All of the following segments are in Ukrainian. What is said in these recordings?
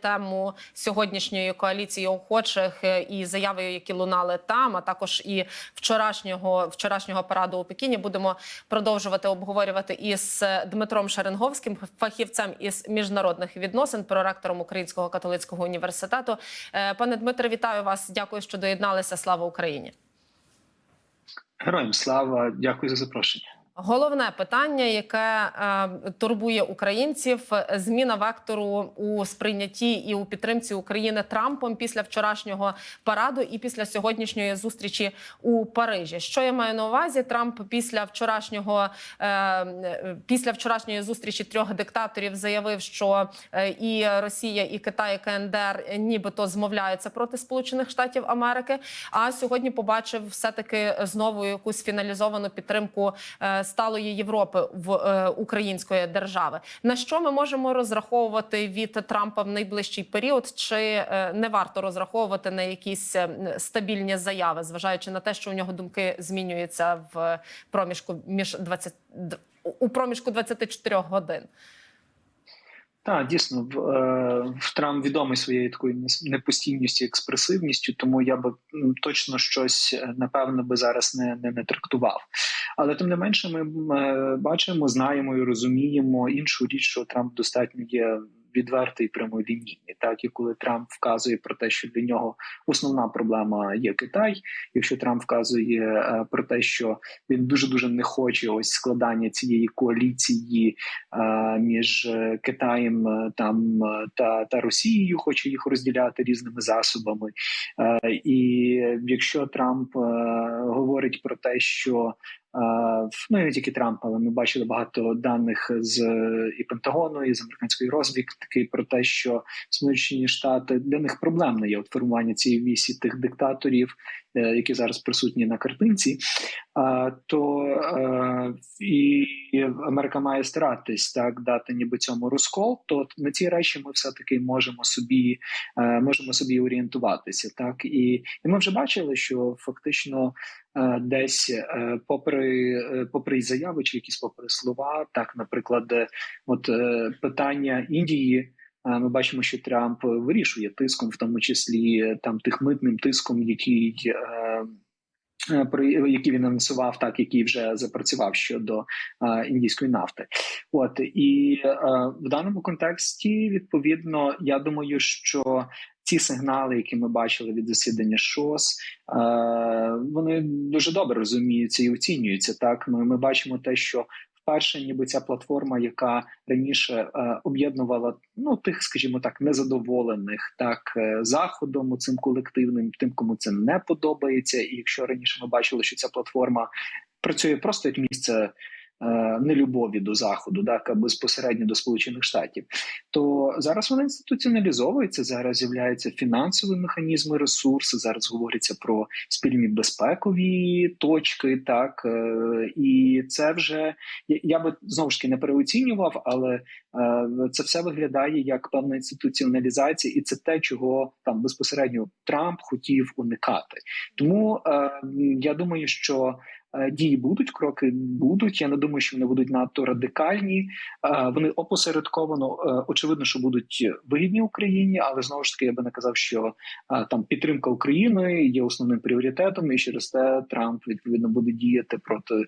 тему сьогоднішньої коаліції охочих е, і заяви, які лунали там, а також і вчорашнього вчорашнього параду у Пекіні, будемо продовжувати обговорювати із Дмитром Шеренговським, фахівцем із міжнародних відносин, проректором Українського католицького університету. Е, Пане Дмитре, вітаю вас. Дякую, що доєдналися. Слава Україні. Героям слава, дякую за запрошення. Головне питання, яке е, турбує українців, зміна вектору у сприйнятті і у підтримці України Трампом після вчорашнього параду і після сьогоднішньої зустрічі у Парижі. Що я маю на увазі? Трамп після вчорашнього е, після вчорашньої зустрічі трьох диктаторів заявив, що е, і Росія, і Китай, і КНДР нібито змовляються проти Сполучених Штатів Америки. А сьогодні побачив все таки знову якусь фіналізовану підтримку. Е, сталої Європи в е, української держави. На що ми можемо розраховувати від Трампа в найближчий період? Чи е, не варто розраховувати на якісь е, стабільні заяви, зважаючи на те, що у нього думки змінюються в проміжку між 20, у проміжку 24 годин? Так, дійсно, в, в Трамп відомий своєю такою непостійністю, експресивністю, тому я би точно щось напевно би зараз не, не, не трактував. Але тим не менше, ми е, бачимо, знаємо і розуміємо іншу річ, що Трамп достатньо є відвертий прямолінійний. Так і коли Трамп вказує про те, що для нього основна проблема є Китай. Якщо Трамп вказує е, про те, що він дуже дуже не хоче ось складання цієї коаліції е, між Китаєм там та та Росією, хоче їх розділяти різними засобами. І якщо Трамп говорить про те, що Ну і не тільки Трамп, але ми бачили багато даних з і Пентагону, і з американської розвідки про те, що Сполучені Штати для них проблемне є от формування цієї вісі тих диктаторів, е, які зараз присутні на картинці. То е, і Америка має старатись так дати, ніби цьому розкол. То на ці речі ми все таки можемо собі е, можемо собі орієнтуватися. Так і, і ми вже бачили, що фактично. Десь попри попри заяви чи якісь попри слова, так наприклад, от питання Індії. Ми бачимо, що Трамп вирішує тиском, в тому числі там тих митним тиском, який про які він анонсував, так який вже запрацював щодо індійської нафти. От і в даному контексті, відповідно, я думаю, що ці сигнали, які ми бачили від засідання ШОС, вони дуже добре розуміються і оцінюються. Так, ми, ми бачимо те, що вперше, ніби ця платформа, яка раніше е, об'єднувала ну тих, скажімо так, незадоволених так заходом заходом цим колективним, тим, кому це не подобається. І якщо раніше ми бачили, що ця платформа працює просто як місце. Е, нелюбові до заходу, так безпосередньо до сполучених штатів, то зараз вона інституціоналізовується. Зараз з'являються фінансові механізми, ресурси. Зараз говориться про спільні безпекові точки, так е, і це вже я би знову ж таки не переоцінював, але е, це все виглядає як певна інституціоналізація, і це те, чого там безпосередньо Трамп хотів уникати. Тому я думаю, що дії будуть, кроки будуть. Я не думаю, що вони будуть надто радикальні. Е, вони опосередковано е, очевидно, що будуть вигідні Україні, але знову ж таки я би не казав, що там підтримка України є основним пріоритетом, і через те Трамп відповідно буде діяти проти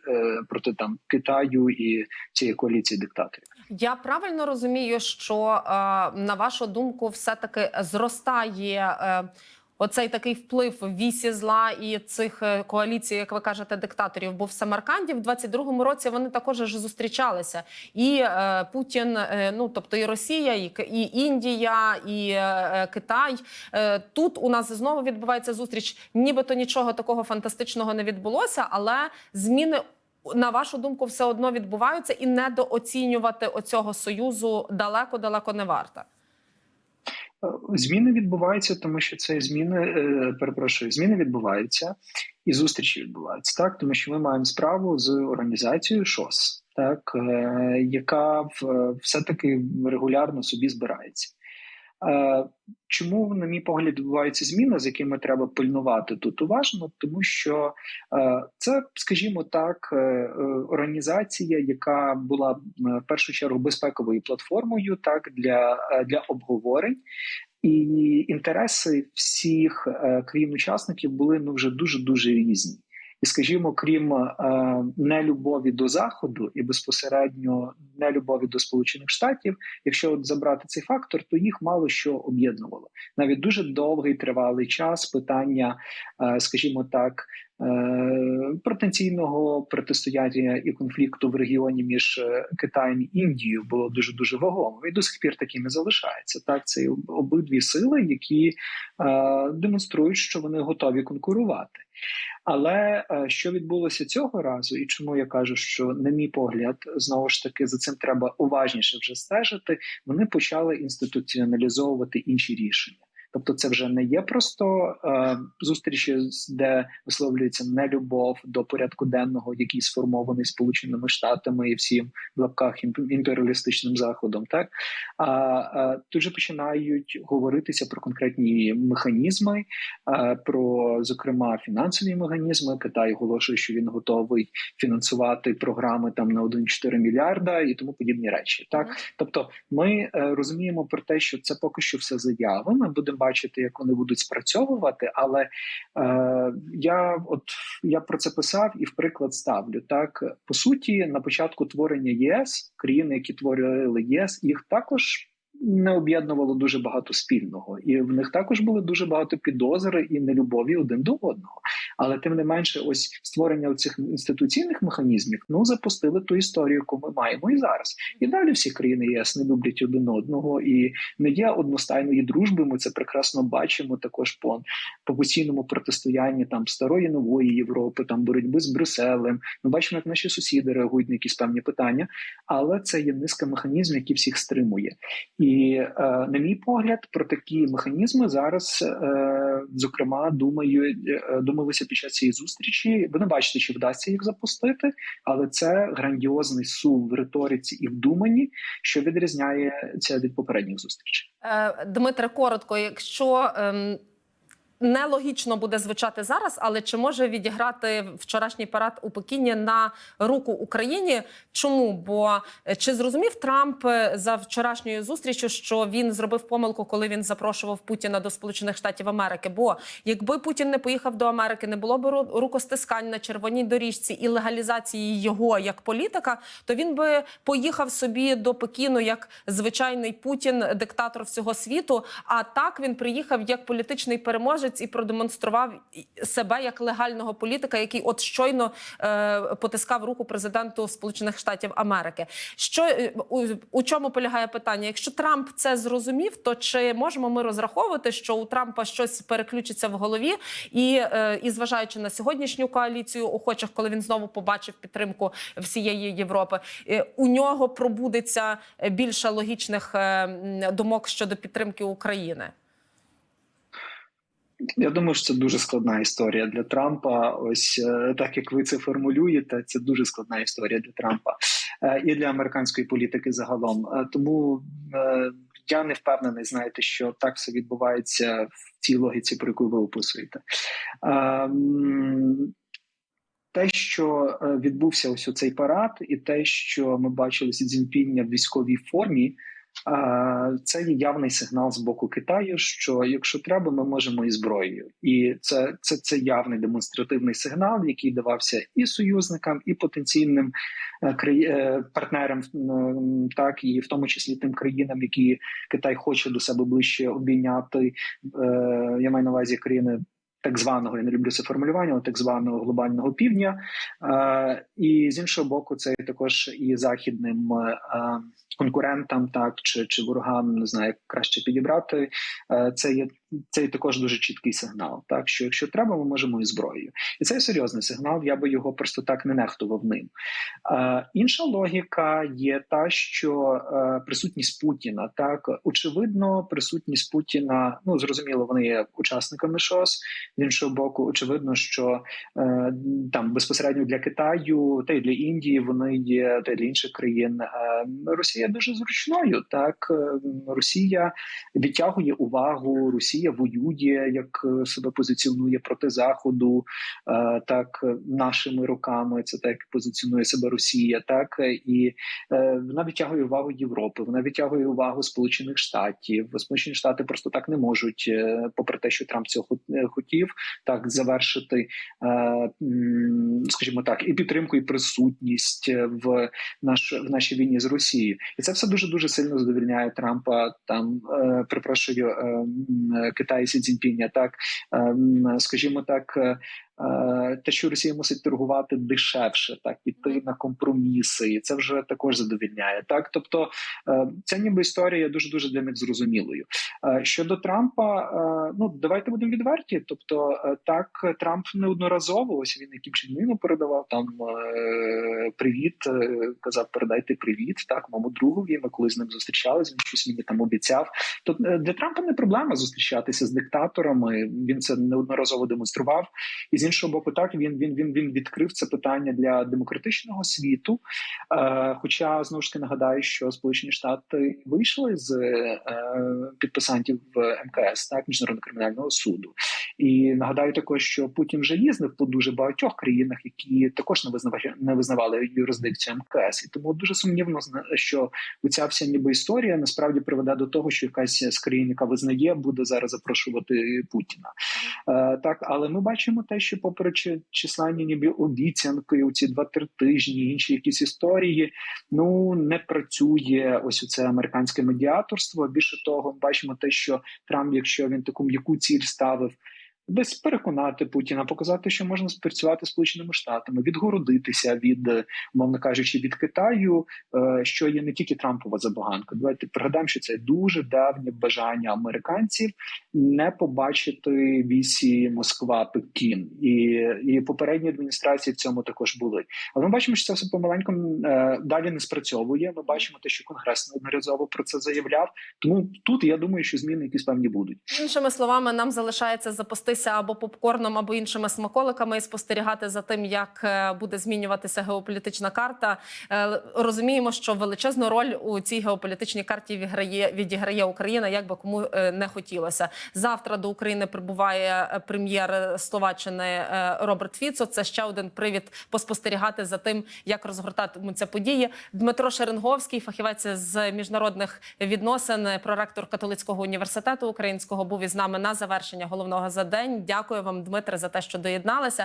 проти там Китаю і цієї коаліції диктаторів. Я правильно розумію, що на вашу думку, все таки зростає оцей такий вплив вісі зла і цих е, коаліцій, як ви кажете, диктаторів був в Самарканді в 22-му році. Вони також ж зустрічалися, і е, Путін, е, ну тобто і Росія, і, і Індія, і е, Китай. Е, тут у нас знову відбувається зустріч. Нібито нічого такого фантастичного не відбулося, але зміни. На вашу думку, все одно відбуваються, і недооцінювати оцього союзу далеко далеко не варто. Зміни відбуваються, тому що це зміни е, перепрошую, зміни відбуваються і зустрічі відбуваються так, тому що ми маємо справу з організацією ШОС, так е, яка все таки регулярно собі збирається. Е, Чому, на мій погляд, відбуваються зміни, з якими треба пильнувати тут уважно, тому що е, це, скажімо так, е, організація, яка була в першу чергу безпековою платформою, так для, для обговорень. І інтереси всіх країн-учасників були ну вже дуже дуже різні. І, скажімо, крім е, нелюбові до заходу і безпосередньо нелюбові до Сполучених Штатів, якщо от забрати цей фактор, то їх мало що об'єднувало. Навіть дуже довгий тривалий час питання, е, скажімо так, потенційного протистояння і конфлікту в регіоні між е, Китаєм і Індією було дуже дуже вагомо. І до сих пір такими залишається. Так, це обидві сили, які е, демонструють, що вони готові конкурувати. Але е, що відбулося цього разу, і чому я кажу, що на мій погляд, знову ж таки за цим треба уважніше вже стежити. Вони почали інституціоналізовувати інші рішення. Тобто, це вже не є просто е, зустрічі, де висловлюється нелюбов до порядку денного, який сформований сполученими штатами і всім в лапках імперіалістичним заходом, так а, а тут же починають говоритися про конкретні механізми, а, про зокрема фінансові механізми. Китай оголошує, що він готовий фінансувати програми там на 1,4 мільярда і тому подібні речі. Так, тобто, ми е, розуміємо про те, що це поки що все заяви. Ми будемо бачити, як вони будуть спрацьовувати. Але е, я от я про це писав і в приклад ставлю так. По суті, на початку творення ЄС країни, які творили єС, їх також не об'єднувало дуже багато спільного, і в них також були дуже багато підозри і нелюбові один до одного. Але тим не менше, ось створення цих інституційних механізмів ну запустили ту історію, яку ми маємо і зараз. І далі всі країни ЄС не люблять один одного і не є одностайної дружби. Ми це прекрасно бачимо також по по постійному протистоянні там старої нової Європи, там боротьби з Брюсселем. Ми бачимо, як наші сусіди реагують на якісь певні питання, але це є низка механізмів, які всіх стримує. І е, на мій погляд, про такі механізми зараз, е, зокрема, думаю, е, думалися під час цієї зустрічі. Ви не бачите, чи вдасться їх запустити, але це грандіозний сум в риториці і в думанні, що відрізняється від попередніх зустрічей. Дмитре, коротко, якщо. Нелогічно буде звучати зараз, але чи може відіграти вчорашній парад у Пекіні на руку Україні? Чому? Бо е, чи зрозумів Трамп е, за вчорашньою зустрічю, що він зробив помилку, коли він запрошував Путіна до Сполучених Штатів Америки? Бо якби Путін не поїхав до Америки, не було б рукостискань на червоній доріжці і легалізації його як політика, то він би поїхав собі до Пекіну як звичайний Путін, диктатор всього світу. А так він приїхав як політичний переможець і продемонстрував себе як легального політика, який от щойно е, потискав руку президенту Сполучених Штатів Америки. Що у, у чому полягає питання? Якщо Трамп це зрозумів, то чи можемо ми розраховувати, що у Трампа щось переключиться в голові, і, е, і зважаючи на сьогоднішню коаліцію охочих, коли він знову побачив підтримку всієї Європи, е, у нього пробудеться більше логічних е, думок щодо підтримки України? Я думаю, що це дуже складна історія для Трампа. Ось е, так як ви це формулюєте, це дуже складна історія для Трампа е, і для американської політики загалом. Е, тому я не впевнений, знаєте, що так все відбувається в цій логіці, про яку ви описуєте. Те, що відбувся ось цей парад, і те, що ми бачили Сі Цзіньпіння в військовій формі. Це є явний сигнал з боку Китаю, що якщо треба, ми можемо і зброєю, і це це, це явний демонстративний сигнал, який давався і союзникам, і потенційним е, е, партнерам, так і в тому числі тим країнам, які Китай хоче до себе ближче обійняти. Е, я маю на увазі країни. Так званого я не люблю це формулювання, так званого глобального півдня, і з іншого боку, це також і західним конкурентам, так чи чи ворогам не знаю, як краще підібрати. Е, це є це є також дуже чіткий сигнал. Так що якщо треба, ми можемо і зброєю, і це серйозний сигнал. Я би його просто так не нехтував ним. Е, Інша логіка є та, що е, присутність Путіна так очевидно, присутність Путіна. Ну зрозуміло, вони є учасниками ШОС. З іншого боку, очевидно, що е, там безпосередньо для Китаю та й для Індії вони є та й для інших країн. Е, Росія є дуже зручною. Так Е, Росія відтягує увагу, Росія воює, як е, себе позиціонує проти заходу, е, так е, нашими руками. Це так позиціонує себе Росія, так і вона відтягує увагу Європи. Вона відтягує увагу Сполучених Штатів. Сполучені Штати просто так не можуть, попри те, що Трамп цього хот- хотів, так завершити, скажімо так, і підтримку, і присутність в наш в нашій війні з Росією, і це все дуже дуже сильно задовільняє Трампа. Там е, припрошую е, Китай Сі Цзіньпіня, так е, скажімо так. Е, Те, що Росія мусить торгувати дешевше, так іти на компроміси, і це вже також задовільняє. Так, тобто е, ця ніби історія дуже дуже для них зрозумілою. Е, Щодо Трампа, е, ну давайте будемо відверті. Тобто, так Трамп неодноразово ось він яким чином передавав там привіт, казав, передайте привіт. Так, моєму другові. Ми коли з ним зустрічалися, він щось мені там обіцяв. То для Трампа не проблема зустрічатися з диктаторами. Він це неодноразово демонстрував. І з іншого боку, так він він він він відкрив це питання для демократичного світу. Е, хоча знову ж таки нагадаю, що Сполучені Штати вийшли з е, підписантів МКС, так міжнародного кримінального суду. І нагадаю також, що Путін вже їздив по дуже багатьох країнах, які також не визнавали не визнавали юрисдикцію МКС. І тому дуже сумнівно що ця вся ніби історія насправді приведе до того, що якась з країн, яка визнає, буде зараз запрошувати Путіна. Е, так, але ми бачимо те, що попри чи- численні ніби обіцянки, у ці два-три тижні, інші якісь історії, ну не працює ось це американське медіаторство. Більше того, ми бачимо те, що Трамп, якщо він таку м'яку ціль ставив. Десь переконати Путіна, показати, що можна спрацювати сполученими штатами, відгородитися від, е, мовно кажучи, від Китаю, е, що є не тільки Трампова забаганка. Давайте пригадаємо, що це дуже давнє бажання американців не побачити вісі Москва Пекін, і, і попередні адміністрації в цьому також були. Але ми бачимо, що це все помаленьку е, далі не спрацьовує. Ми бачимо те, що конгрес неодноразово про це заявляв. Тому тут я думаю, що зміни якісь певні будуть. Іншими словами, нам залишається запуститися або попкорном, або іншими смаколиками і спостерігати за тим, як е, буде змінюватися геополітична карта. Е, Розуміємо, що величезну роль у цій геополітичній карті відіграє, відіграє Україна, як би кому е, не хотілося. Завтра до України прибуває прем'єр Словаччини Роберт Фіцо. Це ще один привід поспостерігати за тим, як розгортатимуться події. Дмитро Шеренговський, фахівець з міжнародних відносин, проректор католицького університету українського, був із нами на завершення головного за день. Дякую вам, Дмитре, за те, що доєдналися.